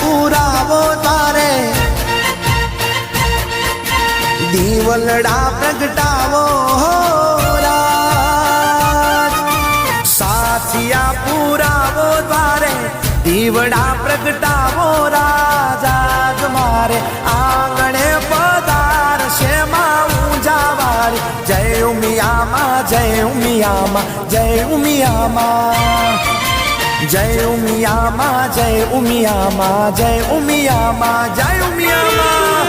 પુરાવો તારે. દીવલડા પ્રગટાવો સાથિયા પુરાવો તારે, દીવડા પ્રગટાવો રાજા. મારે આંગણે પધાર છે માં વાળી જય ઉમિયામાં જય ઉમિયામાં જય ઉમિયામાં. જય ઉમિયામાં જય ઉમિયામાં જય ઉમિયામાં જય ઉમિયામાં.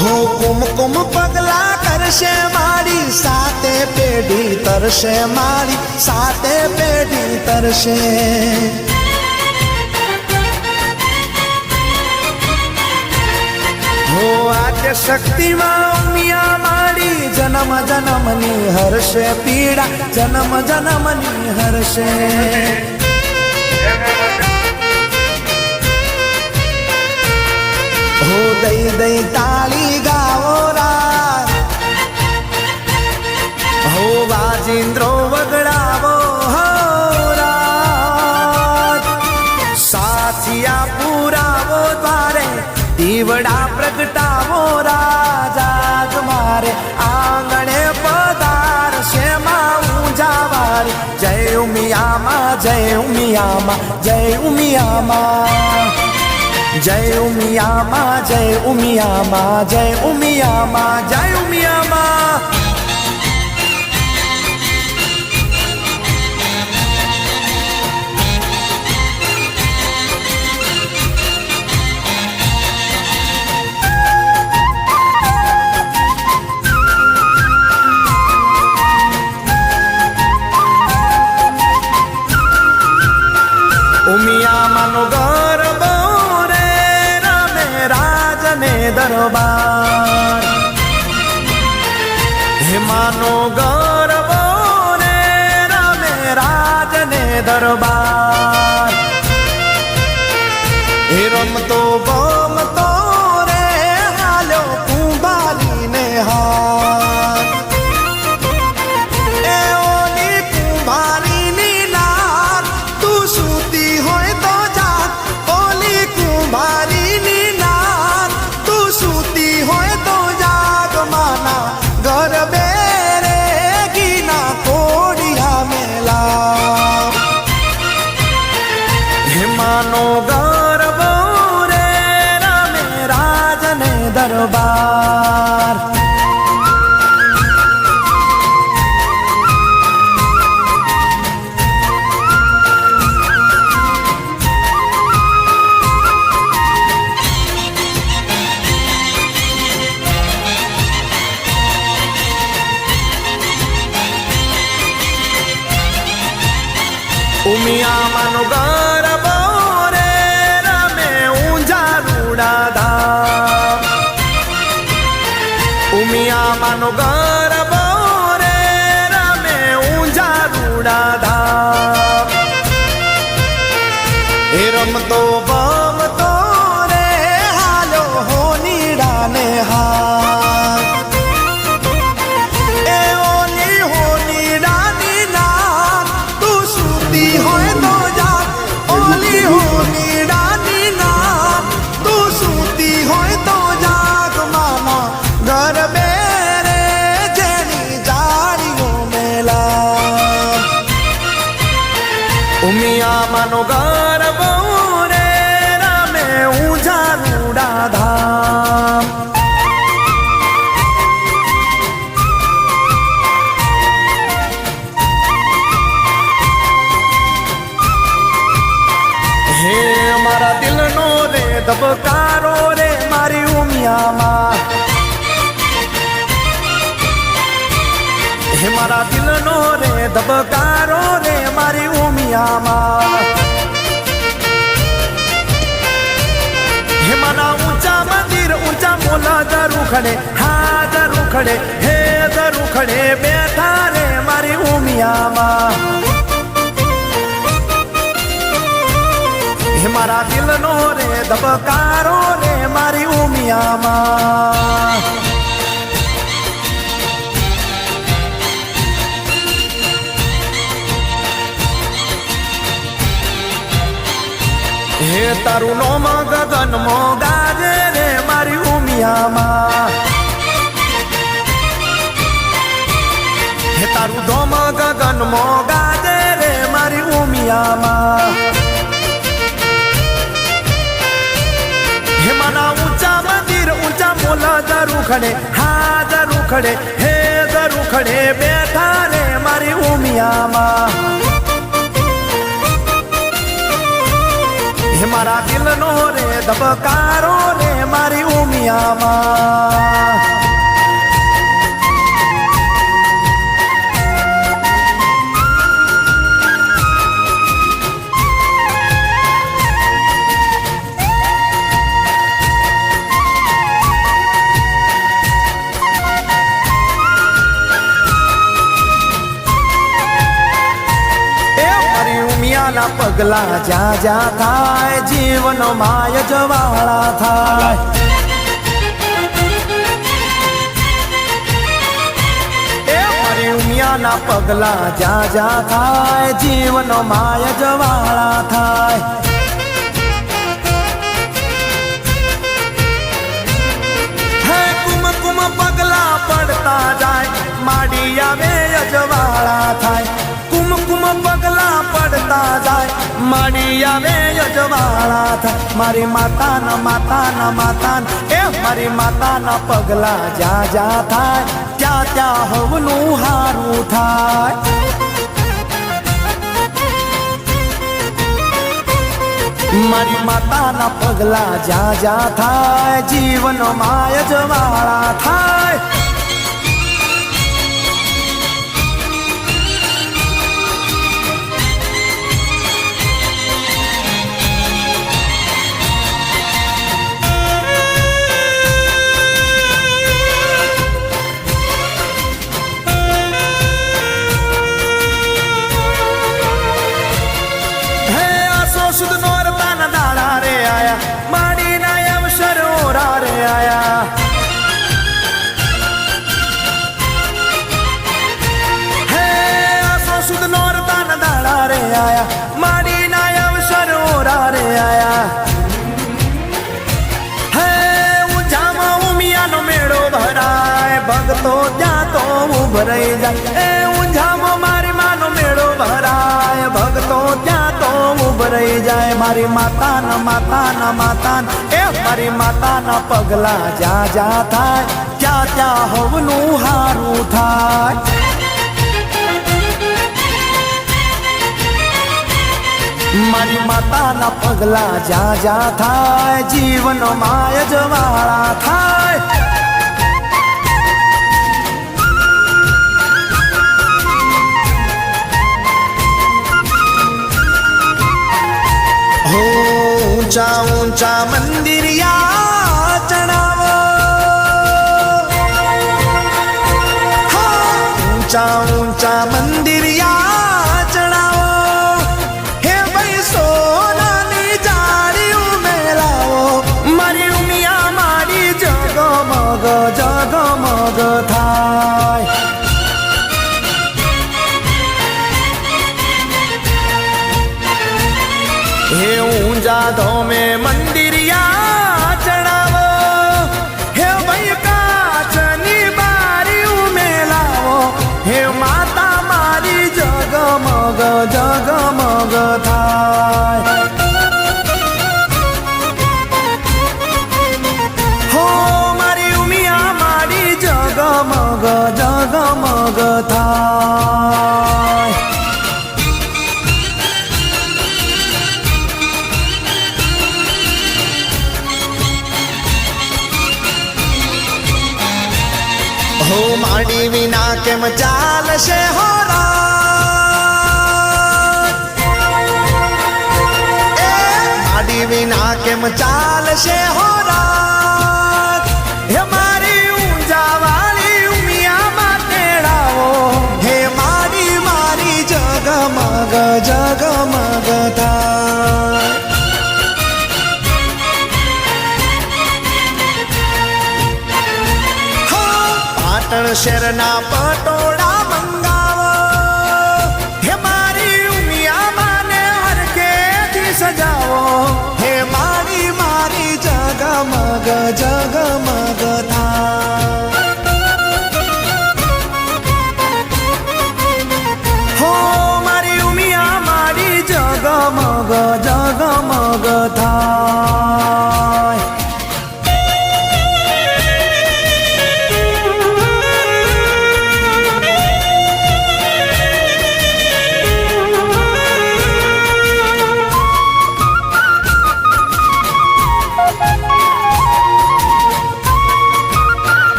હો કુમકુમ પગલા કરશે મારી, સાતે પેઢી તરશે મારી, સાતે પેઢી તરશે. હો આજે શક્તિમાં ઉમિયા મારી જન્મ જન્મની હર્ષે પીડા, જન્મ જન્મની હર્ષે હો દઈ દઈ તાળી ગાવો રા હો વાજિંદ્રો વગડાવો હો રાત. સાથિયા પુરાવો તારે દીવડા પ્રગટાવો જાગ મારે, આંગણે પધાર છે માં વાળી જય ઉમિયામાં જય ઉમિયામાં જય ઉમિયામાં. જય ઉમિયામાં જય ઉમિયામાં જય ઉમિયામાં જય ઉમિયામાં. mano gana. ધબકારો રે મારી ઉમિયામાં. હે મારા દિલનો રે, ધબકારો રે મારી ઉમિયામાં. હે મારા ઊંચા મંદિર, ઊંચા મોલા દરુખડે હા દરુખડે હે દરુખડે બેઠા રે મારી ઉમિયામાં. હે મારા દિલનો રે ધબકારો રે મારી ઉમિયામાં. હે તારું નોમ ગગન મો ગાજે રે મારી ઉમિયામાં. હે તારું ધોમ ગગન મો મોલા જરૂર ખડે હા જરૂર ખડે હે જરૂર ખડે બેઠા રે મારી ઉમિયામાં. હે મારા દિલનો રે ધબકારો રે મારી ઉમિયામાં. પગલા જ્યાં જ્યાં થાય, જીવનો માય જવાળા થાય. ઉમિયાના પગલા જ્યાં જ્યાં થાય, જીવન માય જવાળા થાય. પગલા પડતા જાય, માડી આવે અજવાળા થાય. પગલા પડતા જાય. માડી આવે યજવાળા થાય. મારી માતાના માતાના માતા એ મારી માતાના પગલા જ્યાં જ્યાં થાય, ત્યાં ત્યાં હવનું હારું થાય. મારી માતાના પગલા જ્યાં જ્યાં થાય જીવન માય જવાળા થાય. જાય મારી માતા ન માતાન. એ મારી માતાના પગલા જ્યાં જ્યાં થાય, ત્યાં ત્યાં હવનું હારું થાય. મારી માતાના પગલા જ્યાં જ્યાં થાય જીવન માય જવાળા થાય. હો ઊંચા ઊંચા મંદિર યા ચણાવો ઊંચા ઊંચા મંદિર ધોમે મંદિરિયા થશે હો રાત હે મારી ઊંઝાવાળી ઉમિયા માટેડાઓ હે મારી મારી જગમગ જગમગ થાય પાટણ શહેરના પટોળ જગમગ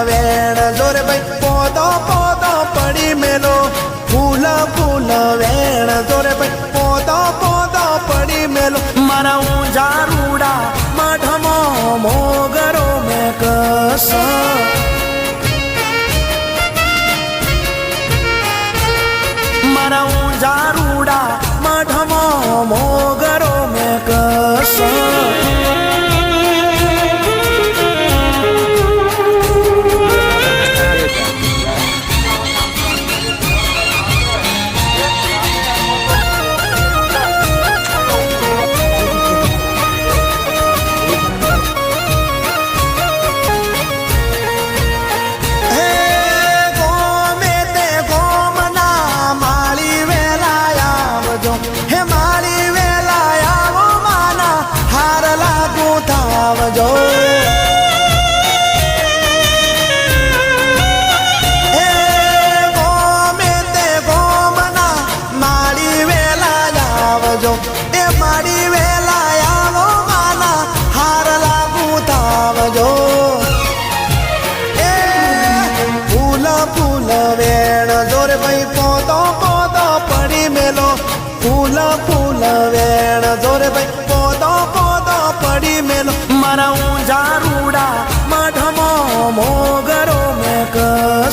saber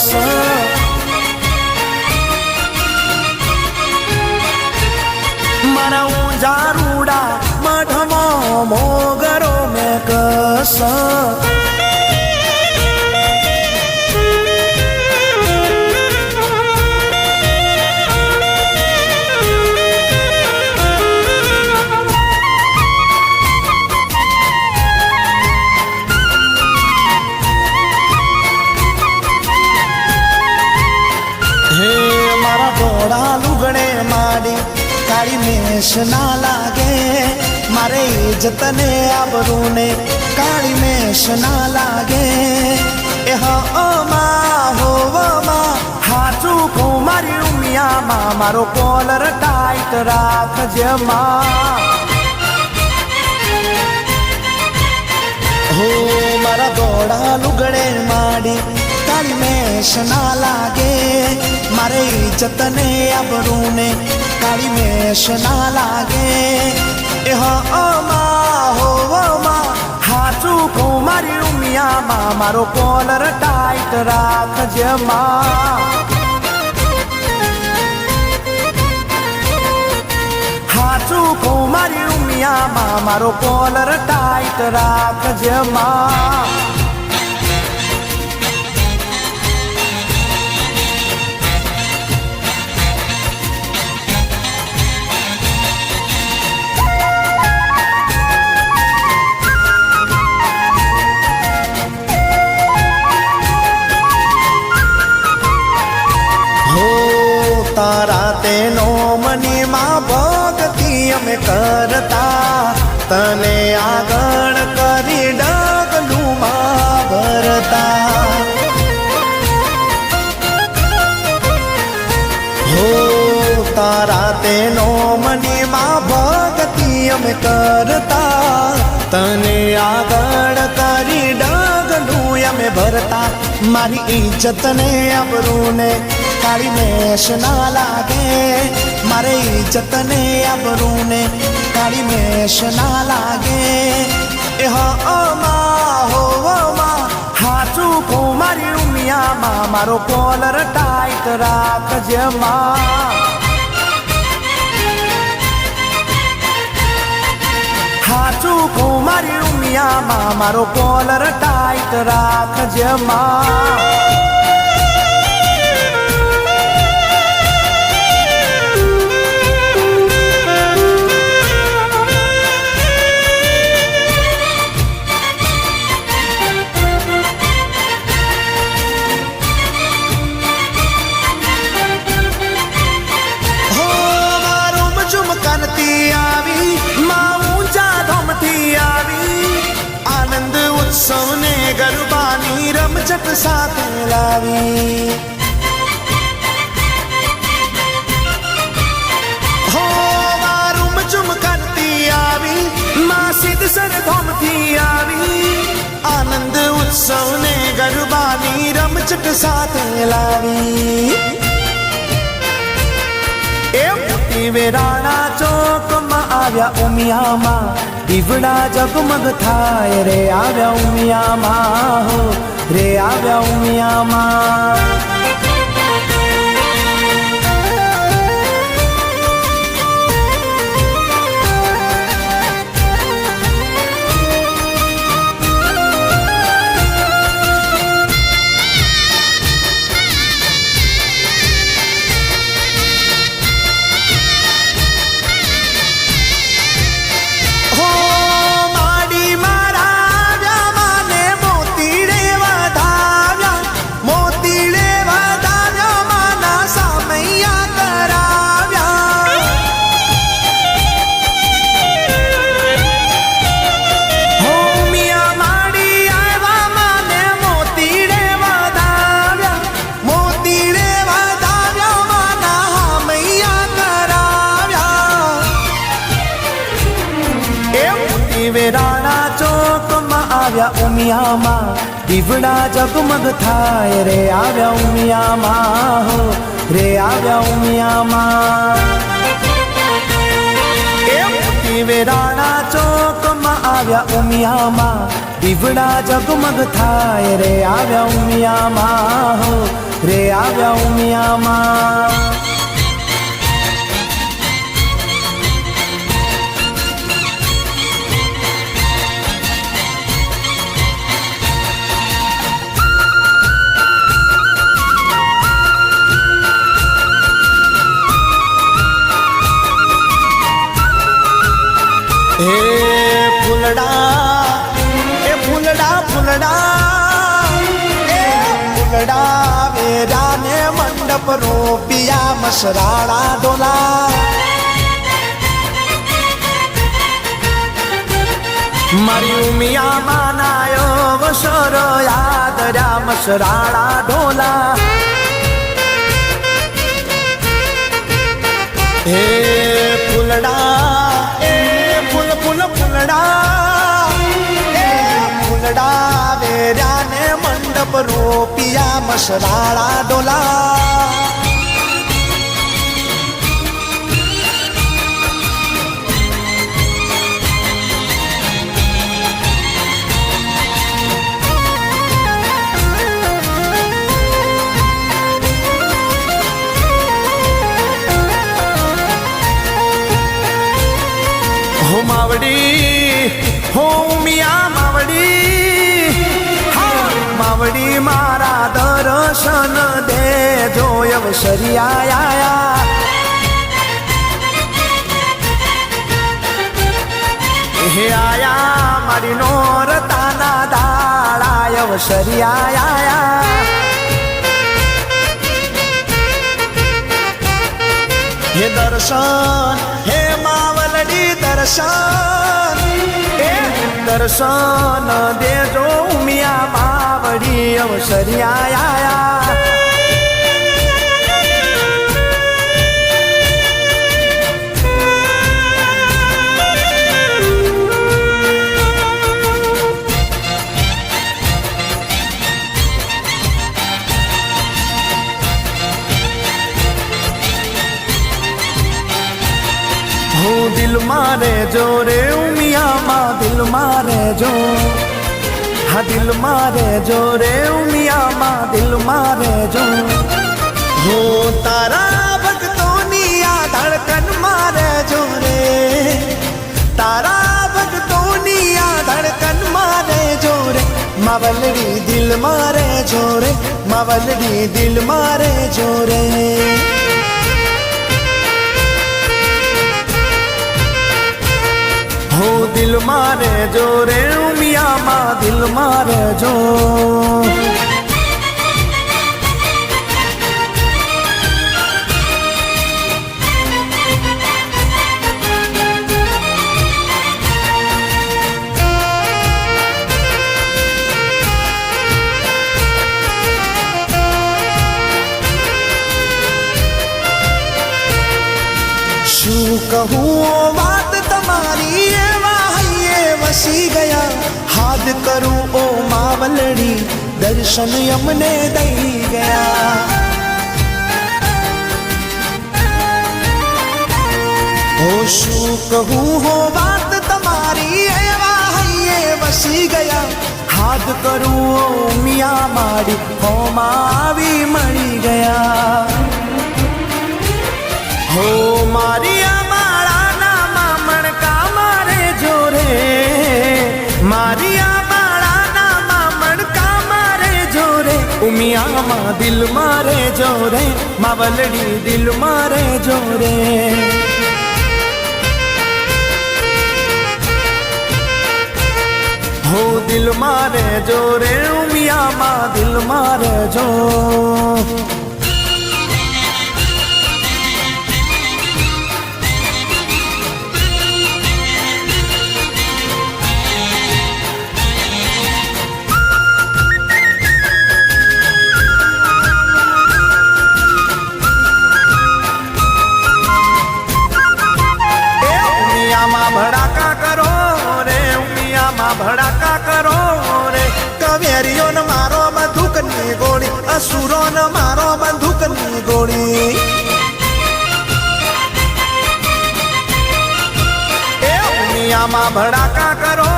sun. કાળી ના લાગે. મારે ઇજ્જતને આબરૂને કાળી મેષ ના લાગે. એ હમાં હોવામાં હાચું કહું મારી ઉમિયામાં મારો કોલર ટાઈટ રાખજે, માં. હો, મારા દોડા લુગડે માડી કાળી મેષ ના લાગે. મારે જતને આબરૂને કાળી મેષ ના લાગે એ હમાં હોવામાં હાચું કહું મારી ઉમિયામાં મારો કોલર ટાઈટ રાખજે માં હાચું કહું મારી ઉમિયામાં મારો કોલર ટાઈટ રાખજે માં તારા તેનો મનીમાં ભક્તિ અમે કરતા. તને આગળ કરી ડગલું માં ભરતા. હો તારા તેનો મનીમાં ભક્તિ અમે કરતા. તને આગળ કરી ડગલું અમે ભરતા. મારી ઇજ્જતને અબરૂને કાળી મેશ ના લાગે. મારે ઇજ્જતને અબરૂને કાળી મેશ ના લાગે. એ માં, હો માં, હાચું કો મારી ઉમિયામાં, મારો કોલર ટાઈટ રાખજે, માં. હાચું કો મારી ઉમિયામાં મારો કોલર ટાઈટ રાખજે માં. આવ્યા ઉમિયામાં. દીવડા જગમગ થાય રે આવ્યા ઉમિયામાં. હો રે આવ્યા ઉમિયામાં. વેરાણા ચોકમાં આવ્યા ઉમિયામાં દીવડા જગમગ થાય રે આવ્યા ઉમિયામાં હો રે આવ્યા ઉમિયામાં વેરાણા ચોકમાં આવ્યા ઉમિયામાં દીવડા જગમગ થાય રે આવ્યા ઉમિયામાં હો રે આવ્યા ઉમિયામાં હે ફૂલડા, એ ફૂલડા ફૂલડા, એ ફૂલડા વેરાને મંડપ રોપિયા મસરાળા ડોલા. મારી ઉમિયા માનાયો વસર યાદ રા મસરાળા હે ફૂલડા એ ફૂલડા વેર્યાને મંડપ રોપિયા મસરાળા ડોલા. હો શરિયા હે આયા મારી નોરતાના દાળાય સરિયા હે દર્શન હે માવલડી દર્શન હે દર્શન દેજો મિયા માવડી અવસરિયા મારે જો રે ઉમિયામાં, દિલ મારે જો. હા, દિલ મારે જો રે ઉમિયામાં, દિલ મારે જો. હું તારા ભક્તોની આ ધડકન મારે જો રે. તારા ભક્તોની આ ધડકન મારે જો રે. માવલડી દિલ મારે જો રે, માવલડી દિલ મારે જો રે. દિલ મારે જો રે ઉમિયામાં દિલ મારે જો શું કહું વાત તમારી વસી ગયા. હાથ કરું ઓ માવલડી, દર્શન અમને દઈ ગયા. હો શું કહું, હો વાત તમારી, એવા હૈયે વસી ગયા. હાથ કરું ઓ મિયા મારી હોમાં આવી મળી ગયા. હો મારી જોરે ઉમિયામાં દિલ મારે જોરે માવલડી દિલ મારે જોરે હો, દિલ મારે જોરે ઉમિયામાં દિલ મારે જો. અસુરો ને મારો બંદૂકની ગોળી. એ ઉમિયામાં ભડાકા કરો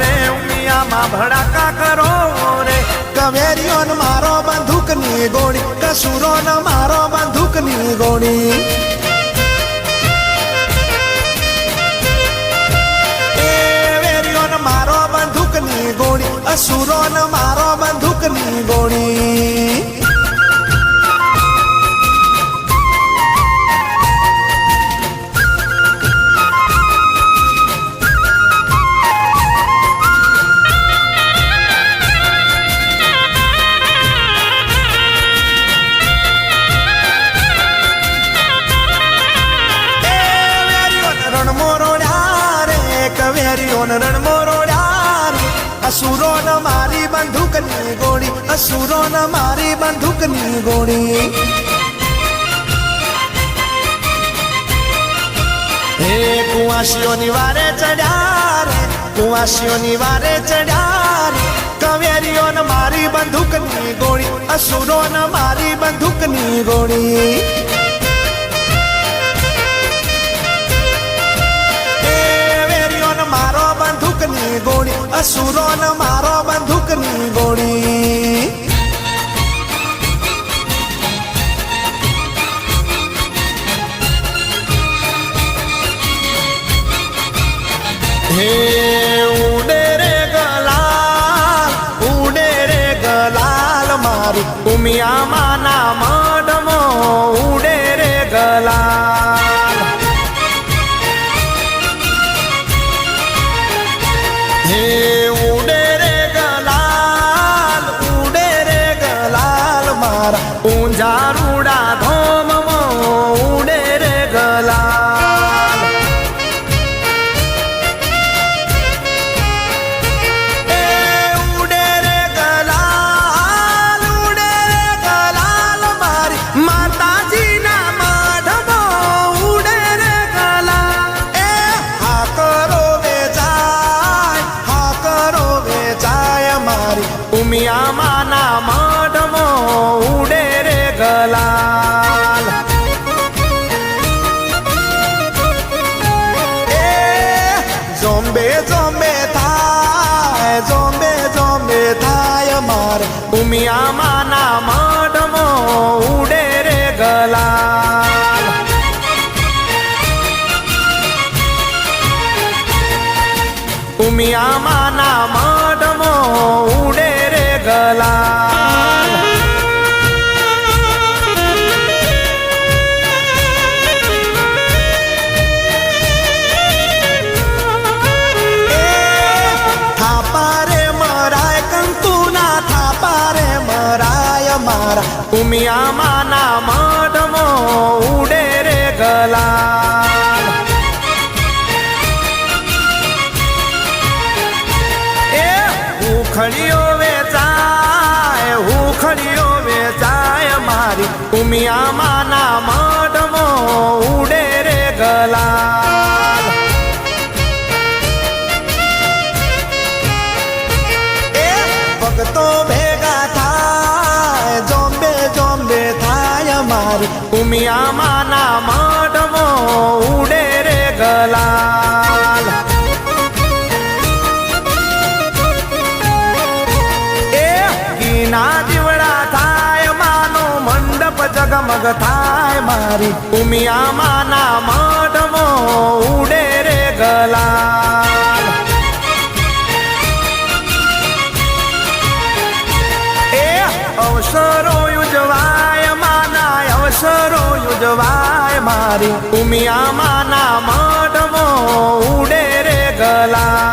રે, ઉમિયામાં ભડાકા કરો રે. કવેરીઓ મારો બંદૂકની ગોળી કસુરો ને મારો બંદૂકની ગોળી. ગોળી અસુરોન મારો બંદૂકની ગોળી. અસુરોન મારી બંદૂકની ગોળી. હે કુવાસીઓની વારે ચડ્યા રે, કુવાસીઓની વારે ચડ્યા રે. કવેરીઓન મારી બંદૂકની ગોળી, અસુરોન મારી બંદૂકની ગોળી. મારો બંદૂકની ગોળી, અસુરોન મારો બંદૂકની ગોળી તારા ઉમિયા માના મઢમો ઉડે રે ગલા. થાય મારી. ઉમિયા માના મઢમો ઉડે રે ગલા એ અવસરો ઉજવાય માનાય, અવસરો ઉજવાય મારી. ઉમિયા માના મઢમો ઉડે રે ગલા